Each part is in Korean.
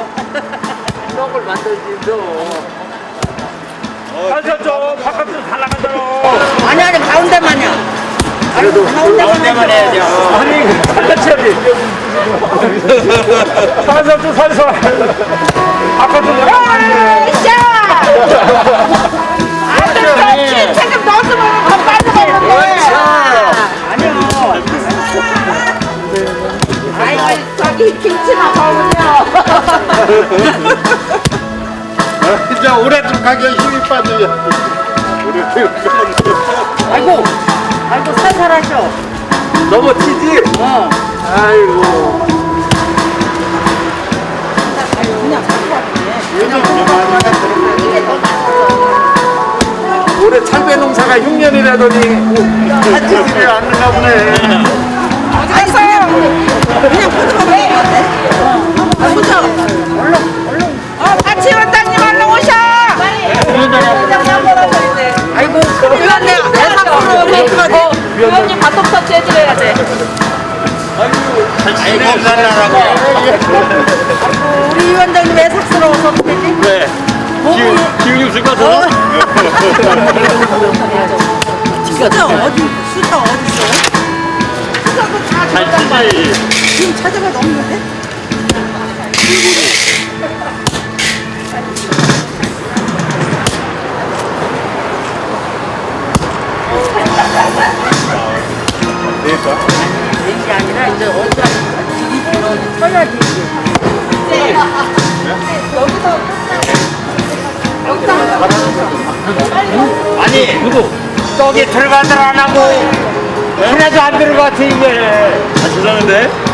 이런 걸 만들지 좀. 살살 좀 바깥으로 잘 나간다로 아니 아니 가운데만요. 그래도 가운데만 해야죠. 아니 살살 좀 살살 바깥으로 자. 아 이고 저기 김치나 먹으려. 이제 올해도 가게 힘이 빠져요. 올해도 아이고. 아이고 살살하셔. 넘어치지? 어. 아이고. 그냥 갖고 왔네. 이게 더 낫어. 올해 찰배 농사가 6년이라더니 집에 왔는가 보네. 갔어요? 그냥 포즈가 아. 어. 아이고? 위원님 바통 터치 해드려야 돼. 아이 감사하라고. 우리 위원장님 왜 삭스러워서 어떡하지? 왜? 몸이 기운이 없을 것 같아. 수저 어디, 수저 어디 있어? 수저도 다잘 들어간 치 지. 지금 찾아봐도 없는데? 되는 게 아니라 이제 어디가 어디 쳐야지 이게. 아니 누구 떡이 들어가들 안 하고 하나도 안 들어갔어 이게 아, 죄송한데?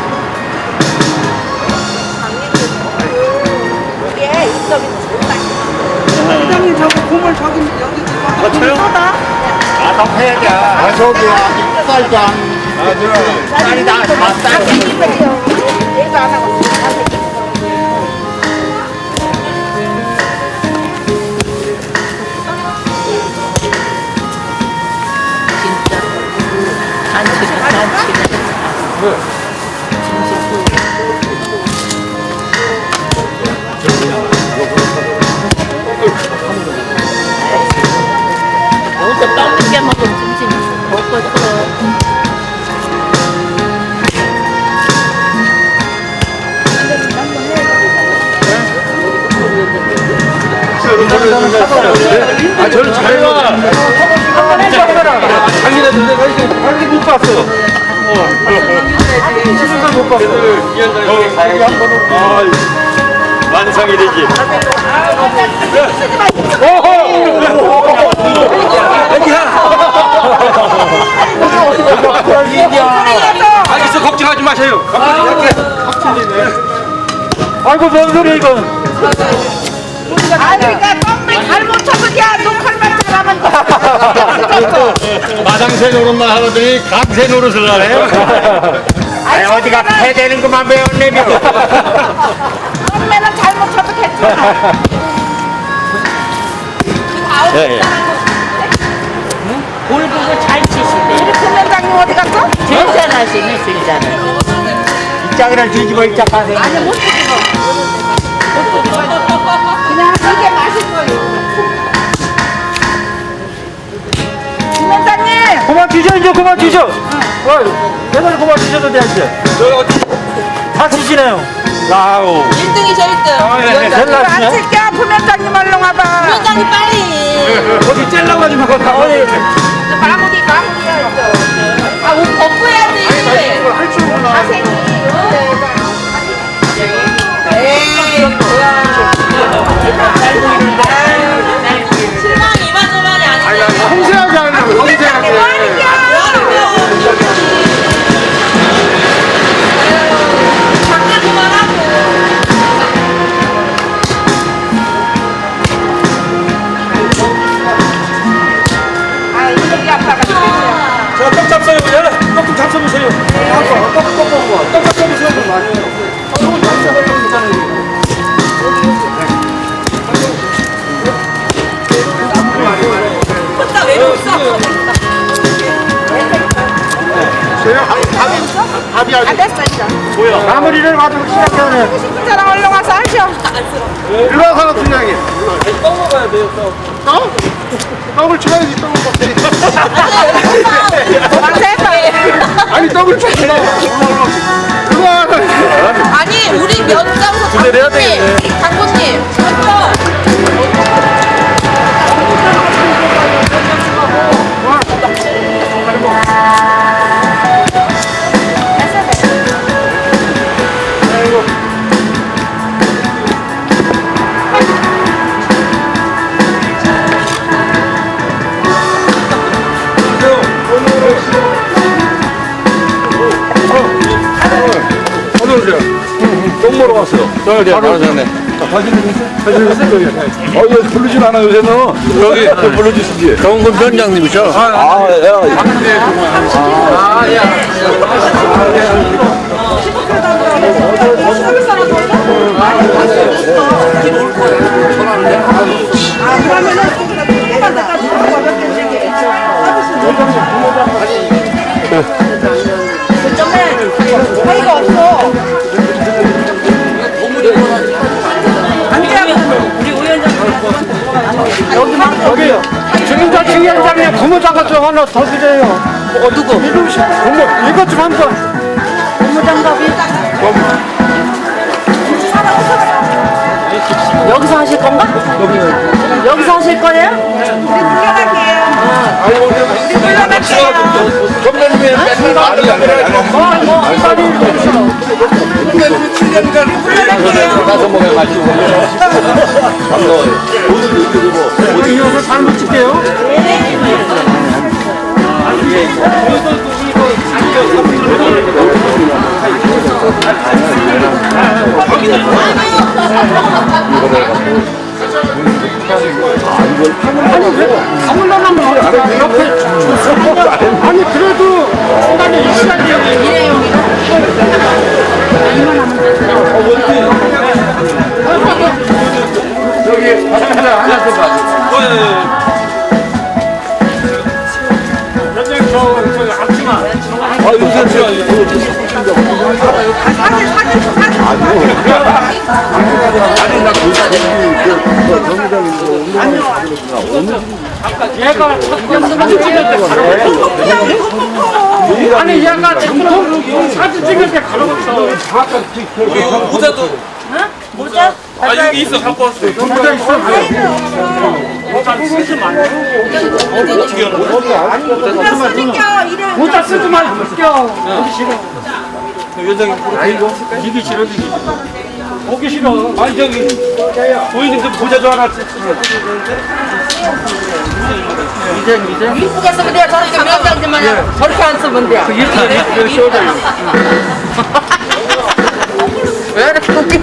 입덕이 회장님 저거 고물 저기 여기 아, 저요? 아, 더 해야지. 아, 저기, 쌀장. 아, 저, 쌀이 다, 다 쌀. 얘도 안 하고 아, 완성이 되지. 알겠어 걱정하지 마세요 아이고 뭔 소리야 이건 아니 그러니까 껌을 잘못 쳐서 야 녹할만 하면 마당새 노릇만 하더니 감새 노릇을 하네. 아니 어디가 패되는 것만 배웠네며 예, 예. 볼 보고 잘 치시네. 우리 부면장님 어디 갔어? 제일 잘하시네, 제일 잘해. 입장이랑 뒤집어 입장 가세요 아니 못 찍어. 그냥 이게 맛있어요. 부면장님! 그만 뒤져 이제 그만 뒤져. 어, 계속 그만 뒤져도 돼야지 다 치시네요 아우 1등이죠, 1등. 아, 예, 예, 제일 안 칠게요 부면장님 얼른 와봐 위원장님 빨리. 어디 찔러가지고 어디 마무리 마무리야 이제 아, 옷 벗고 해야지. 자생이 에이 뭐야 실망 이만저만이 아니네. 섬세하게 하려고, 섬세하게. 잠깐 밥이 아직 안 됐어 이제 마무리를 가지고 시작해야 돼. 싶은 사람 얼른 와서 하셔. 일로 와서 팀장님. 떡 먹어야 돼요, 떡. 떡? 떡을 쳐야지, 떡을 먹지. 만세봐. 아니, 떡을 쳐야지. 일로 와서. 아니 우리 면장소 해야 장군님 되겠네. 장군님 먼저 어 떡 먹으러 왔어요. 저기, 바로 전에. 어, 왜 부르진 않아, 요새는? 여기, 또 불러주시지. 정군 변장님이셔? 아, 예. 아, 예. 어이가 없어. 여기요. 지금자 중위원장님 고무장갑 좀 하나 더 드려요. 어, 누구? 이거 좀, 고무, 이것 좀한 번. 여기서 하실 건가? 여기서 하실 거예요? 선배님의 맨날 말이 안 돼. 뭐, 뭐, 한 마디 드리세요. 선배님이 7년간 가서 먹어가지고. 반가워요. 오늘 이렇게 되고. 우리 이어서 잘못 찍게요. 아 사진 찍을 때 가로막혀. 아니 얘가 정통 사진 찍을 때 가로막혀. 모자 있어. 모자 쓰지 말고 껴. 보기 싫어. 아이고, 이기 싫어, 이기 싫어. 보기 싫어. 아니, 저기, 보이는데 모자 좀 하나. 이젠, 이젠. 이쁘게 쓰면 돼요 저렇게 면장님만 저렇게 안 쓰면 돼요 이렇게, 이렇게 씌워져요. 왜 이렇게 웃겨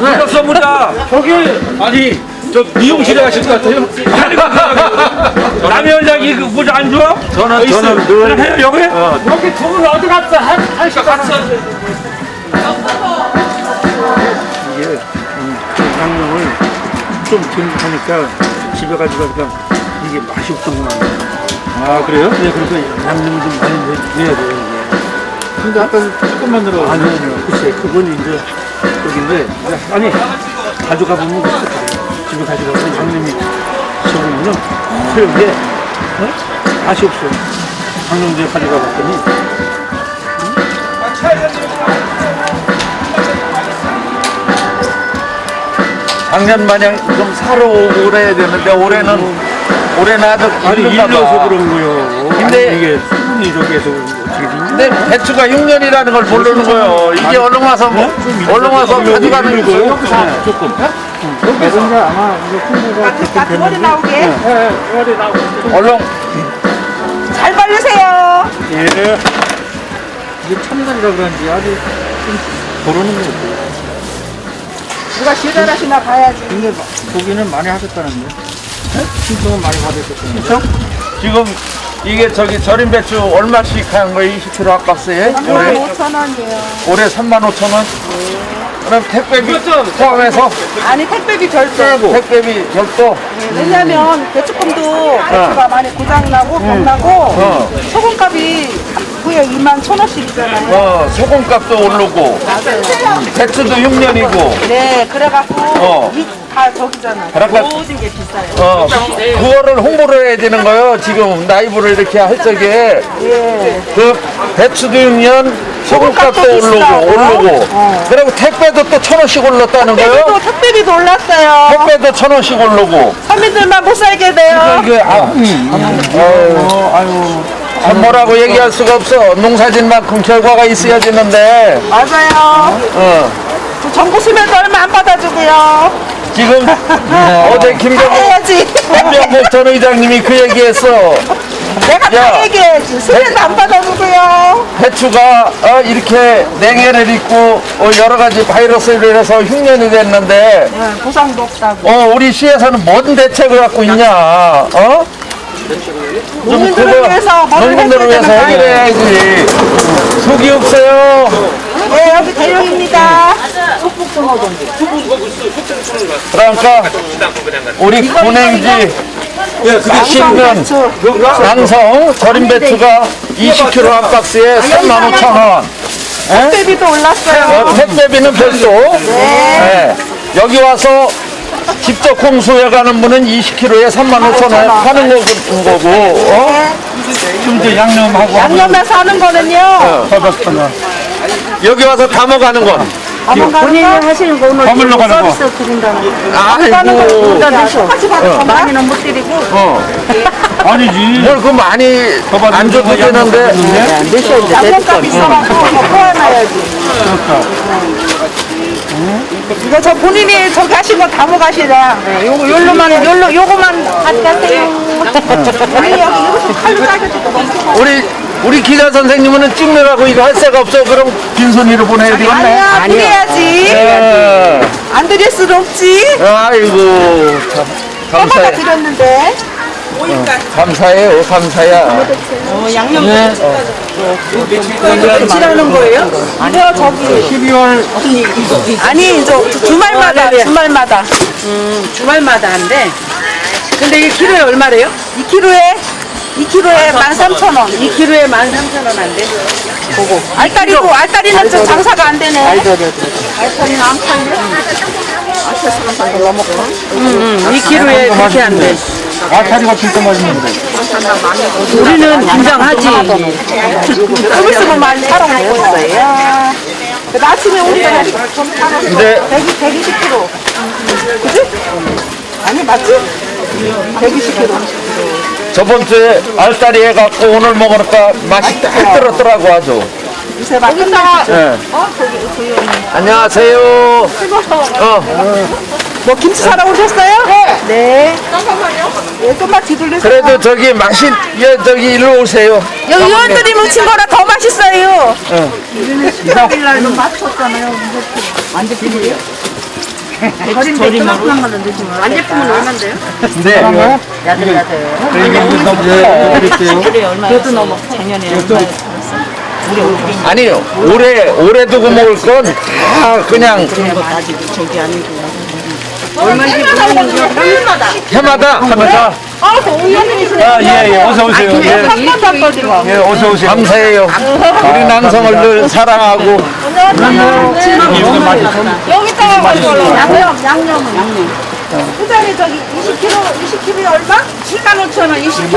모자 써보자. 저기, 아니 저 미용실에 가실 것 같아요? 남의 원장이 그 모자 안 줘? 저는 저는 늘 해요, 여기? 여기 두 분 어디 갔어? 한, 한 시간 갔어. 양념을 좀 듬하니까 집에 가져가니까 이게 맛이 없던구나. 아, 그래요? 네, 그래서 양념을 좀 많이 내- 내야 돼요, 이게. 근데 아까 조금만 들어. 아니요, 아니요. 글쎄, 그건 이제 여기인데, 아니, 가져가 보면 그래. 집에 가져가서 양념이 적으면은 소용이 어? 맛이 없어. 양념제 가져가 봤더니 작년 마냥 좀 사러 오고 그래야 되는데 올해는 올해는 아주 아니, 이른가 봐. 일려서 그런 거요. 근데- 아니, 이게 수분이 저기에서 어떻게 되냐? 근데 배추가 6년이라는 걸 모르는 거예요. 이게 얼른 와서 뭐, 얼른 와서 가져가는 거예요. 여기서 조금. 여기서 아마 이거 홍보가 다 머리 나오게. 네, 머리 나오고. 얼른 잘 바르세요. 예. 이게 참날이라 그런지 아주 좀 모르는 거 같아요. 누가 시달하시나 봐야지. 근데 마- 보기는 많이 하셨다는데. 신청은 많이 받으셨다는데. 신청? 지금 이게 저기 절임 배추 얼마씩 한 거예요? 20kg 아깝어요? 올해 5천 원이에요. 올해 3만 5천 원. 그럼 택배비 포함해서 아니 택배비 별도. 택배비 별도 왜냐면 대추품도 배추가 많이 고장 나고 병 나고 어. 소금값이 그게 2만 천 원씩이잖아요. 어, 소금값도 오르고 배추도 6년이고 네, 그래갖고 어. 이, 다 저기잖아. 그러니까 모든 게 비싸요. 어, 그거를 홍보를 해야 되는 거예요. 지금 라이브를 이렇게 할 적에 그 배추도 6년 소금값도 소금값도 오르고 비싸고. 오르고 그리고 택배도 또 천 원씩 올랐다는 거예요. 택배비도 택배비도 올랐어요. 택배도 천 원씩 오르고 서민들만 못 살게 돼요. 이게 아, 어, 아유, 참 뭐라고 얘기할 수가 없어. 농사진만큼 결과가 있어야 되는데 맞아요. 어, 그 정부 수면도 얼마 안 받아주고요. 지금 어제 다 김병국 해야지. 김병국 전 의장님이 그 얘기했어. 내가 야. 다 얘기해야지. 수면도 안 받아주고요. 배추가 어, 이렇게 냉해를 입고 어, 여러 가지 바이러스로 인해서 흉년이 됐는데 네, 보상도 없다고. 어, 우리 시에서는 뭔 대책을 갖고 있냐? 어? 좀 그거 위해서 뭐를 농민들을 위해서 되는 해결해야지. 속이 없어요. 네, 여기 대령입니다. 그러니까 우리 군행지 신면 양성 절임 배추가 20kg 한 박스에 35,000원. 택배비도 올랐어요. 어, 택배비는 별도. 네. 여기 와서 직접 공수해 가는 분은 20kg에 35,000원 하는 거- 거고. 어? 좀 이제 양념하고 양념해서 하는 거는요. 여기 와서 담아가는 건. 본인이 하시는 거 오늘 버물러 가는 거. 서비스 드린다는 거. 아이고. 똑같이 받을 건가? 많이는 못 드리고 어. 아니지 뭘그 많이 안 줘도 되는데. 양념값 있어갖고 뭐 포함해야지. 이거 저 본인이 저기 하신 거다 먹으시라. 요거 요로만 요로 요거만 가져가세요. 우리 여기 이거 칼로 짜가지고 먹고. 우리 우리 기자 선생님은 찍느라고 이거 할 새가 없어. 그럼 빈손으로 보내야 되겠네. 아니야, 드려야지. 예. 안 드릴 수도 없지. 아이고 참 감사해 드렸는데. 감사해요 감사야. 지라는 거예요? 이거 저기 12월 아니 이제 주말마다 주말마다 주말마다 한대. 근데 이게 키로에 얼마래요? 2kg에 2kg에 13,000원. 2kg에 13,000원 한대. 알다리도 알다리는 좀 장사가 안 되네. 알다리는 안 팔려. 응, 2kg에 그렇게 한대. 아타리가 진짜 맛있는데 우리는 긴장하지. 좀 있으면 많이 사러. 그 아침에 우리가 좀 사러 근데 100, 120kg. 그지? 아니 맞지? 120kg. 저번 주에 알다리 해갖고 오늘 먹으니까 맛이 딱 들었더라고 아주. 요새 막 끝나. 예. 안녕하세요. 어, 뭐 김치 사러 오셨어요? 네. 네. 잠깐만요. 예, 좀만 뒤돌리세요. 그래도 저기 맛이 예 저기 일로 오세요. 여기 의원들이 묻힌 거라 더 맛있어요. 일날도 맞췄잖아요. 얼마인데요? 네. 그래 얼마? 그것도 넘어. 작년에 얼마? 아니요. 올해 올해 두고 먹을 건 다 그냥 얼마인지 모 거. 해마다 해마다 아예 예 어서 오세요 예, 예 어서 오세요 감사해요. 우리 남성을 늘 사랑하고 여기다가 가지고 양념, 양념은 양념. 후자리 저기 20kg, 20kg에 얼마? 7만 5천 원, 20kg.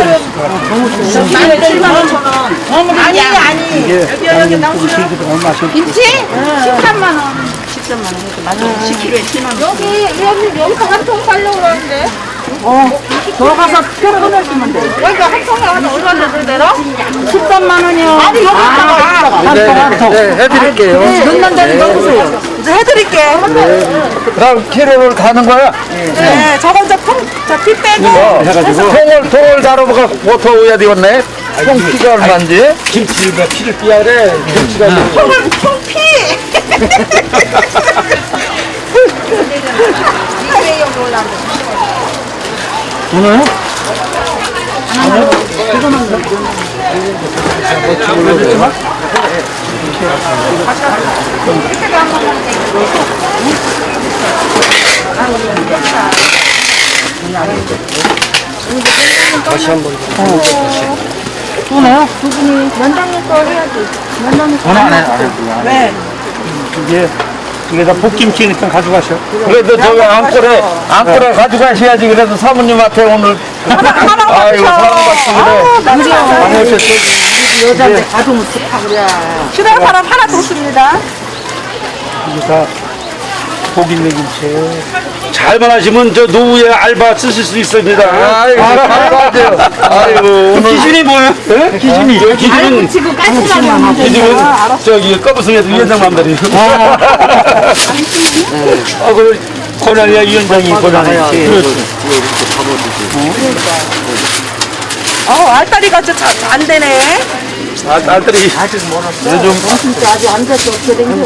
너무 7만 5천 원. 아니, 아니. 여기, 여기 나오세요. 김치? 13만 원. 13만 원. 맞아. 10kg에 7만 원. 여기, 여기, 여기서 한통 살려고 그러는데. 어. 들어가서 끊어주면 돼. 그러니까 한 통에 한 얼마인데 내라? 13만 원이요. 아니, 여기다가. 네, 네, 해드릴게요. 넣는 데는 넣으세요. 이제 해드릴게. 그럼 키로를 다는 거야? 네, 저건 저 통, 저피 빼고. 어, 통을 통을 다뤄보가 보터야 되겠네. 통 키가 얼마인지. 김치가 피를 삐야 그래 김치가 통을, 통 피! 오늘 이게 이게 다 볶김치니까 가져가셔. 그래도 저기 앙꼬레 앙꼬레 가져가셔야지. 그래도 사모님한테 오늘 아이고 사랑받기 그래 여자한테 가져오면 좋다 그래. 시대의 바람 하나 뒀습니다. 이게 다 고깃내 김치. 잘만 하시면 저 노후에 알바 쓰실 수 있습니다. 아이고 감사하죠 아이고 오늘 기준이 뭐예요? 기준이. 기준은 지금 까칠하면 기준은 저기 꺼부성에서 위원장 맘대로. 아, 그 고난이야 위원장이 고난이지. 어, 알다리가 진짜 잘- 안 되네. 아, 딸들이 진짜 아직 안 됐어. 어떻게 된 거?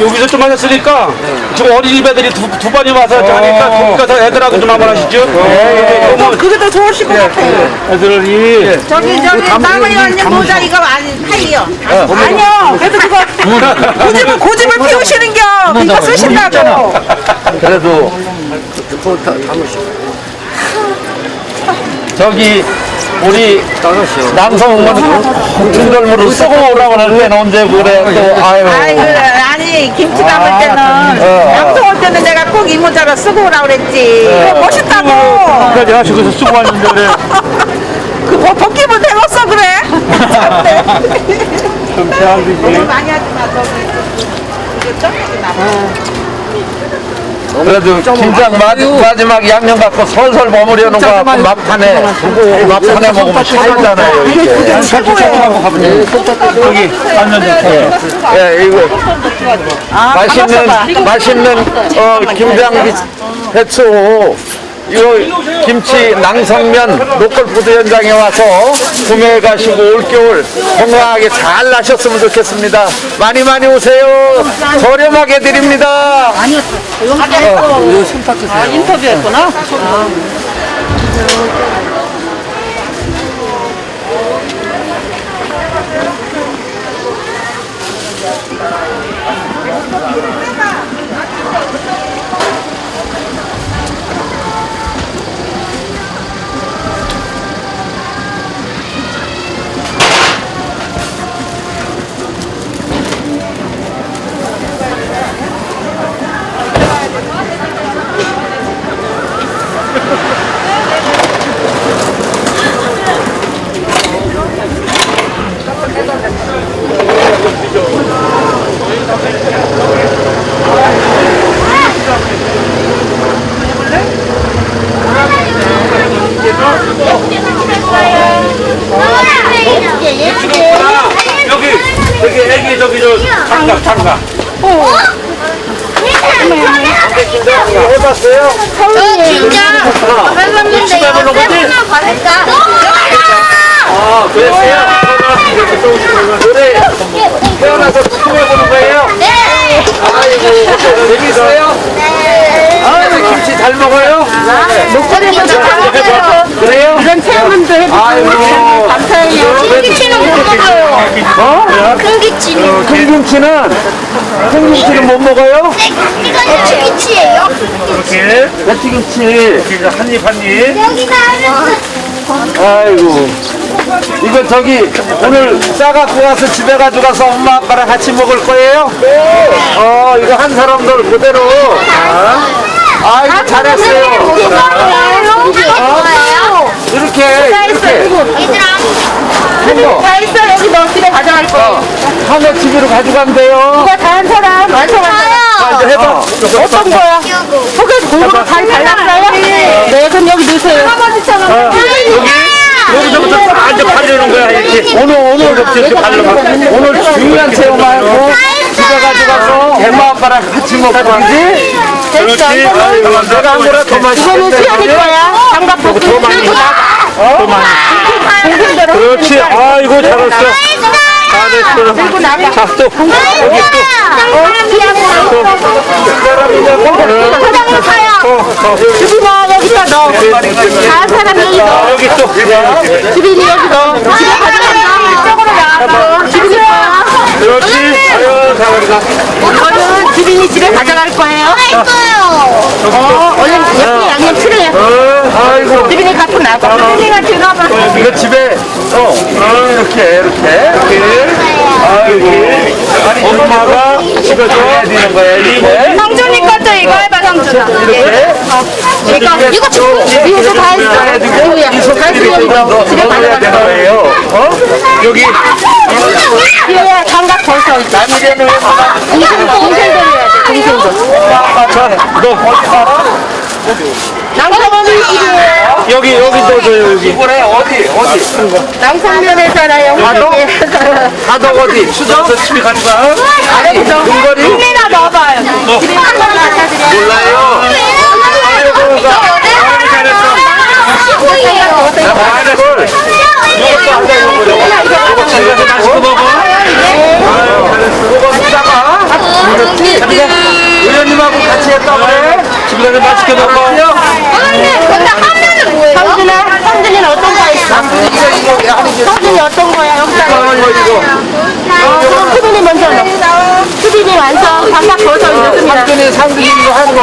여기서 좀 하셨으니까 지금 어린이배들이 두, 두 번이 와서 저 하니까 거기 가서 애들하고 좀 한번 하시죠. 예, 예. 그게 더 좋으실 것 같아요. 애들이 저기, 저기, 남의 언니 모자 이거 아니, 팔이요. 아니요. 그래도 그거 고집을, 고집을 피우시는 겸 이거 쓰신다고. 그래도 저기 우리 남성은 중절무를 쓰고 오라고 하는 데는 언제 그래 또 아유 아니, 김치 담을 때는, 어. 양통 올 때는 내가 꼭 이 모자를 쓰고 오라고 그랬지. 그거 멋있다고. 그러니까 내가 저기서 쓰고 왔는데 그래. 그 버- 벗기면 되겠어, 그래. 좀 대학이지. 너무 많이 하지 마, 저기. 이거 ጨ매기 나. 그래도 김장 마, 마지막 양념 갖고 설설 버무려 놓고 갖고 막판에 막판에 먹으면 최고잖아요 이게 최고예요. 여기 안면 좋게. 예 이거 맛있는 맛있는 어 김장 배추 이거 김치 낭성면 로컬푸드 현장에 와서 구매해 가시고 올겨울 건강하게 잘 나셨으면 좋겠습니다. 많이 많이 오세요. 저렴하게 드립니다. 인터뷰 했구나. 여기 여기 애기 저기 저 장갑 장갑. 해봤어요? 아 그랬어요? 노래 태어나서 처음 해보는 거예요? 아이고 재밌어요? 아이고 김치 잘 먹어요? 그래요? 이런 체험도 해보고 아이고. 김치는 못 먹어요. 어? 큰 김치는. 큰 김치는? 큰 김치는 못 먹어요? 이건 치김치예요. 이렇게. 이렇게 한입 한입. 여기다 하면 아이고. 이거 저기 오늘 싸갖고 가서 집에 가져가서 엄마 아빠랑 같이 먹을 거예요? 어 이거 한 사람들 그대로. 아, 아이고 잘했어요. 뭐예요? 이렇게 이렇게. 얘들아. 다 있어, 여기 너 집에 가져갈 거. 하나 집으로 가져간대요. 이거 다 한 사람? 완성한 아, 이제 해봐. 어떤 거야? 속에 골고루 잘 발랐어요? 네, 그럼 여기 넣으세요. 할아버지처럼. 여기서부터 딱 이제 바르는 거야 이렇게. 이렇게 오늘 오늘 오늘 중요한 체험하고 집에 가져가서 엄마 아빠랑 같이 먹고 그지? 됐어. 아이고, 내가 한 거라 더 맛있겠다. 수연이 거야. 장갑 벗고 더 많이 그렇지. 아이고 잘했어. 잘했어. 들고 나가. 자, 또 여기 사요. 주빈아 여기다 넣어. 다 사람들이 또. 넣어. 아, 여기 또. 주빈이 여기 넣어. 집에 가져간다. 이쪽으로 나가. 주빈이 거. 그렇지. 아유 잘한다. 이거는 주빈이 집에 가져갈 거 예요. 어, 얼른 예쁘게 양념 칠해요. 어, 아이고. 주빈이 갖고 나가. 주빈이가 들어봐. 이거 집에 어, 어 이렇게 이렇게 이렇게 아이고 엄마가 집에 줘야 되는 거야 이렇게 성준이 것도 이거 해봐 성준아. 이렇게 이거 이거 주고 위에서 다 했어. 누구야? 넣어. 집에 가져가. 거예요 어? 여기 뒤에 장갑 벗어. 남이되는 이거 동생들 해야 돼. 동생들. 아저너 거기 살아? 남성면이 집이에요. 여기 여기 넣어줘요 여기. 이번에 어디 어디 남성면에 살아요. 가동? 가동 어디? 수저서 집에 가져가? 근거리? 국민아 넣어봐요. 몰라요 아이고 나 말을 이것도 한잔 먹어 이거 집에서 맛있게 먹어 아유 잘했어 이거 쓰다가 의원님하고 같이 했다고 그래? 집에 가서 맛있게 먹어. 성준아, 성준이는 어떤 거 성준이 어떤 거야? 이거 그럼 수빈이 먼저 넣어. 수빈이 완성. 장갑 벗어 이렇습니다. 상준이 상준이 이거 하는 거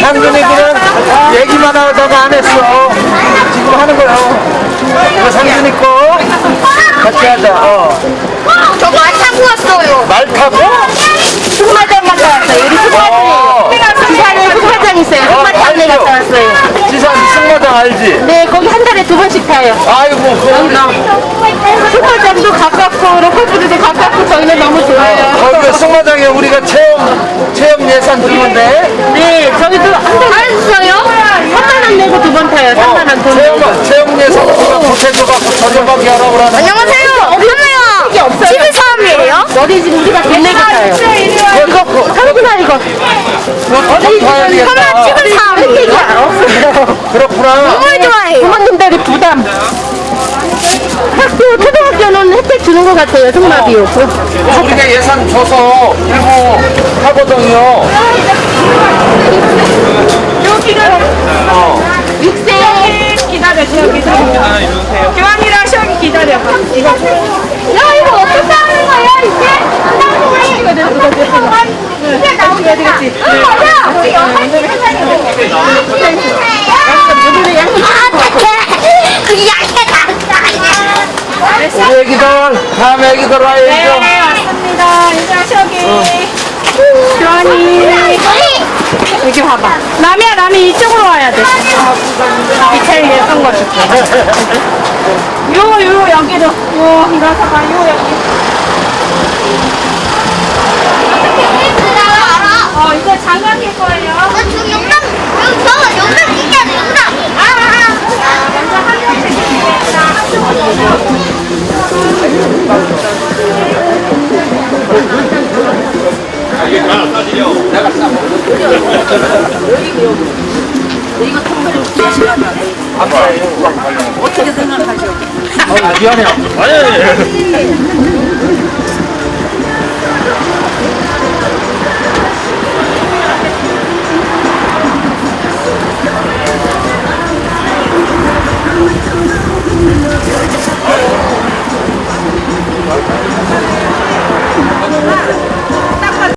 상준이 그냥 얘기만 하다가 안 했어 지금 하는 거요 이거 상준이 거 같이 하자 어. 저거 안 타고 왔어요. 말 타고? 승마장 갔다 왔어요. 우리 어. 승마장. 부산에 승마장 있어요. 승마장에 알죠. 갔다 왔어요. 지산 승마장 알지? 네, 거기 한 타요. 아이고 그 승마장도 가깝고 로컬푸드도 가깝고 저희는 너무 좋아요. 거기 승마장에 우리가 체험 체험 예산 드리는데 네, 저희도 한 달에 했어요. 3만 원 내고 두 번 타요. 3만 원 돈. 체험 체험 예산 우리가 보태줘갖고 저렴하게 하라고 그러는 안녕하세요. 없네요. 이게 없어요. 집에 사람이에요? 어디 집 우리가 돈 내고 타요. 이거 상준아 이거. 어디 가야 되겠다 집을 사. 혜택이야. 없어요. 그렇구나 좋아해요. 부모님들이 부담. 학교, 초등학교는 혜택 주는 것 같아요. 승마비요. 우리가 예산 줘서 일부 하거든요 어. 육세. 기다려 저기 교환이랑 시험이 기다려봐. 이거 야, 이거 어떻게 우리 애기들 다음 애기들 와야죠 네 왔습니다. 이제 저기 교환이 여기 봐봐. 남이야 남이 이쪽으로 와야 돼. 이 제일 예쁜 거 줄게. 요요 여기로 요 일어서 봐 요 여기. 어 이제 장갑 낄 거예요. 먼저 한 명씩 드리겠습니다. 미안해. 아니 아니.